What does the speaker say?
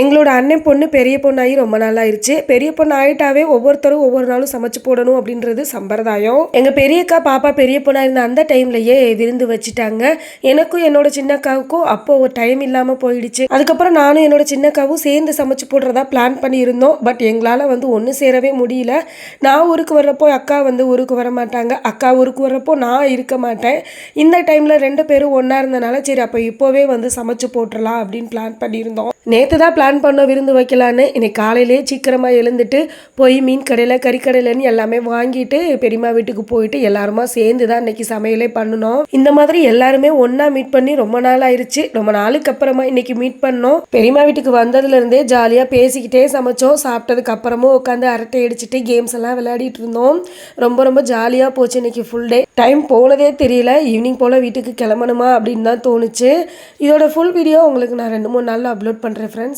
எங்களோட அண்ணன் பொண்ணு பெரிய பொண்ணாகி ரொம்ப நாளாயிருச்சு. பெரிய பொண்ணு ஆகிட்டாவே ஒவ்வொருத்தரும் ஒவ்வொரு நாளும் சமைச்சு போடணும் அப்படின்றது சம்பிரதாயம். எங்கள் பெரியக்கா பாப்பா பெரிய பொண்ணாக இருந்த அந்த டைம்லயே விருந்து வச்சுட்டாங்க. எனக்கும் என்னோட சின்னக்காவுக்கும் அப்போ ஒரு டைம் இல்லாமல் போயிடுச்சு. அதுக்கப்புறம் நானும் என்னோட சின்னக்காவும் சேர்ந்து சமைச்சு போடுறதா பிளான் பண்ணியிருந்தோம். பட் எங்களால் வந்து ஒன்று சேரவே முடியல. நான் ஊருக்கு வர்றப்போ அக்கா வந்து ஊருக்கு வர மாட்டாங்க. அக்கா ஊருக்கு வர்றப்போ நான் இருக்க மாட்டேன். இந்த டைமில் ரெண்டு பேரும் ஒன்றா இருந்தனால சரி அப்போ இப்போவே வந்து சமைச்சு போட்டுடலாம் அப்படின்னு பிளான் பண்ணியிருந்தோம். நேற்று தான் பிளான் பண்ணோம் விருந்து வைக்கலான்னு. இன்னைக்கு காலையிலே சீக்கிரமாக எழுந்துட்டு போய் மீன் கடையில் கறிக்கடையிலன்னு எல்லாமே வாங்கிட்டு பெரியம்மா வீட்டுக்கு போயிட்டு எல்லாருமா சேர்ந்து தான் இன்னைக்கு சமையலே பண்ணணும் இந்த மாதிரி எல்லாருமே ஒன்றா மீட் பண்ணி ரொம்ப நாள் ஆயிடுச்சு ரொம்ப நாளுக்கு அப்புறமா இன்னைக்கு மீட் பண்ணோம். பெரியம்மா வீட்டுக்கு வந்ததுலேருந்தே ஜாலியாக பேசிக்கிட்டே சமைச்சோம். சாப்பிட்டதுக்கு அப்புறமும் உட்காந்து அரட்டை அடிச்சுட்டு கேம்ஸ் எல்லாம் விளையாடிட்டு இருந்தோம். ரொம்ப ரொம்ப ஜாலியாக போச்சு இன்னைக்கு ஃபுல் டே டைம் போனதே தெரியல. ஈவினிங் போல் வீட்டுக்கு கிளம்பணுமா அப்படின்னு தான் தோணுச்சு. இதோட ஃபுல் வீடியோ உங்களுக்கு நான் ரெண்டு மூணு நாளில் அப்லோட் பண்ணுறேன் ஃப்ரெண்ட்ஸ்